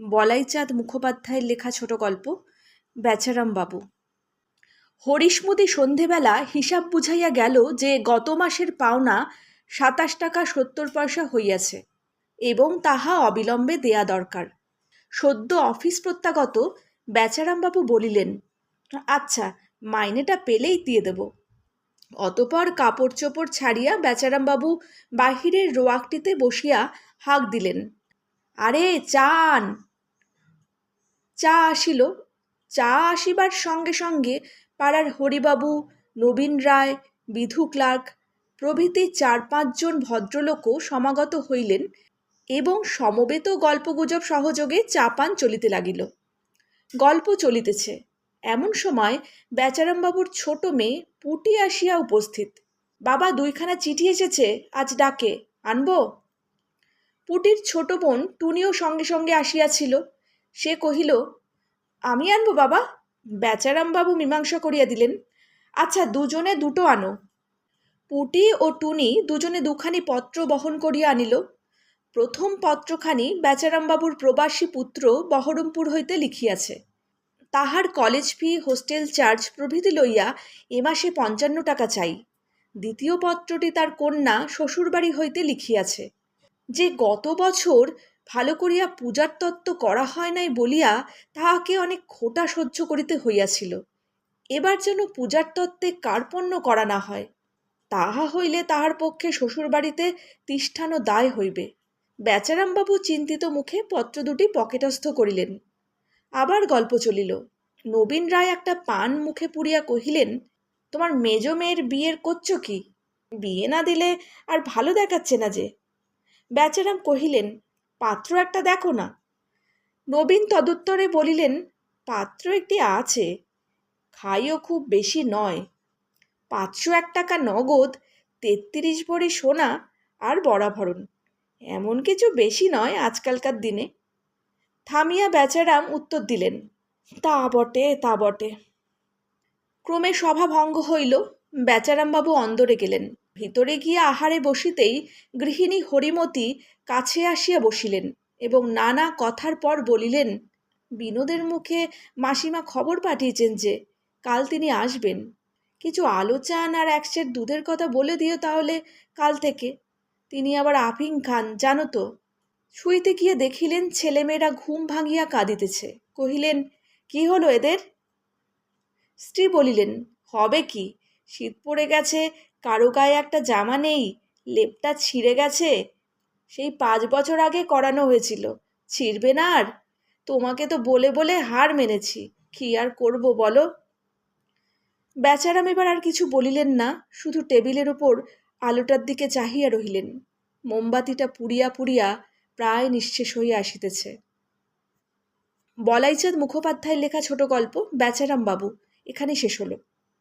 বলাইচাঁদ মুখোপাধ্যায়ের লেখা ছোট গল্প, বেচারাম বাবু। হরিশমতি সন্ধেবেলা হিসাব বুঝাইয়া গেল যে গত মাসের পাওনা সাতাশ টাকা সত্তর পয়সা হইয়াছে এবং তাহা অবিলম্বে দেয়া দরকার। সদ্য অফিস প্রত্যাগত বেচারামবাবু বলিলেন আচ্ছা মাইনেটা পেলেই দিয়ে দেব। অতপর কাপড় চোপড় ছাড়িয়া বেচারামবাবু বাহিরের রোয়াকটিতে বসিয়া হাঁক দিলেন, আরে চান চা আসিল। চা আসিবার সঙ্গে সঙ্গে পাড়ার হরিবাবু, নবীন রায়, বিধু ক্লার্ক প্রভৃতি চার পাঁচজন ভদ্রলোকও সমাগত হইলেন এবং সমবেত গল্পগুজব সহযোগে চা পান চলিতে লাগিল। গল্প চলিতেছে। এমন সময় বেচারামবাবুর ছোট মেয়ে পুটি আসিয়া উপস্থিত। বাবা, দুইখানা চিঠি এসেছে, আজ ডাকে, আনব? পুটির ছোট বোন টুনিও সঙ্গে সঙ্গে আসিয়াছিল। সে কহিল, আমি আনব বাবা? বেচারামবাবু মীমাংসা করিয়া দিলেন। আচ্ছা দুজনে দুটো আনো। পুটি ও টুনি দুজনে দুখানি পত্র বহন করিয়া আনিল। প্রথম পত্রখানি বেচারামবাবুর প্রবাসী পুত্র বহরমপুর হইতে লিখিয়াছে। তাহার কলেজ ফি, হোস্টেল চার্জ প্রভৃতি লইয়া এ মাসে পঞ্চান্ন টাকা চাই। দ্বিতীয় পত্রটি তার কন্যা শ্বশুরবাড়ি হইতে লিখিয়াছে। যে গত বছর ভালো করিয়া পূজার তত্ত্ব করা হয় নাই বলিয়া তাহাকে অনেক খোটা সহ্য করিতে হইয়াছিল। এবার যেন পূজার তত্ত্বে কার্পণ্য করা না হয়, তাহা হইলে তাহার পক্ষে শ্বশুরবাড়িতে তিষ্ঠানো দায় হইবে। বেচারামবাবু চিন্তিত মুখে পত্র দুটি পকেটস্থ করিলেন। আবার গল্প চলিল। নবীন রায় একটা পান মুখে পুড়িয়া কহিলেন, তোমার মেজ মেয়ের বিয়ের করছ কি? বিয়ে না দিলে আর ভালো দেখাচ্ছে না যে? বেচারাম কহিলেন পাত্র একটা দেখো না। নবীন তদুত্তরে বলিলেন, পাত্র একটি আছে, খাইও খুব বেশি নয়। পাঁচশো এক টাকা নগদ, তেত্রিশ ভরি সোনা আর বরাভরণ। এমন কিছু বেশি নয় আজকালকার দিনে। থামিয়া বেচারাম উত্তর দিলেন, তা বটে তা বটে। ক্রমে সভা ভঙ্গ হইল, বেচারামবাবু অন্দরে গেলেন। ভিতরে গিয়া আহারে বসিতেই গৃহিণী হরিমতী কাছে আসিয়া বসিলেন এবং নানা কথার পর বলিলেন, বিনোদের মুখে মাসিমা খবর পাঠিয়েছেন যে, কাল তিনি আসবেন। কিছু আলো চান আর এক সের দুধের কথা বলে দিও তাহলে কাল থেকে। তিনি আবার আফিং খান, জানো তো। শুইতে গিয়ে দেখিলেন ছেলেমেয়েরা ঘুম ভাঙিয়া কাঁদিতেছে। কহিলেন, কি হলো এদের? স্ত্রী বলিলেন, হবে কি? শীত পড়ে গেছে কারও গায়ে একটা জামা নেই, লেপটা ছিঁড়ে গেছে। সেই পাঁচ বছর আগে করানো হয়েছিল, ছিঁড়বে না আর? তোমাকে তো বলে বলে হার মেনেছি, কি আর করব বলো? বেচারাম এবার আর কিছু বলিলেন না, শুধু টেবিলের ওপর আলোটার দিকে চাহিয়া রহিলেন। মোমবাতিটা পুড়িয়া পুড়িয়া প্রায় নিঃশেষ হইয়া আসিতেছে। বলাইচাঁদ মুখোপাধ্যায়ের লেখা ছোট গল্প, বেচারাম বাবু, এখানেই শেষ হলো।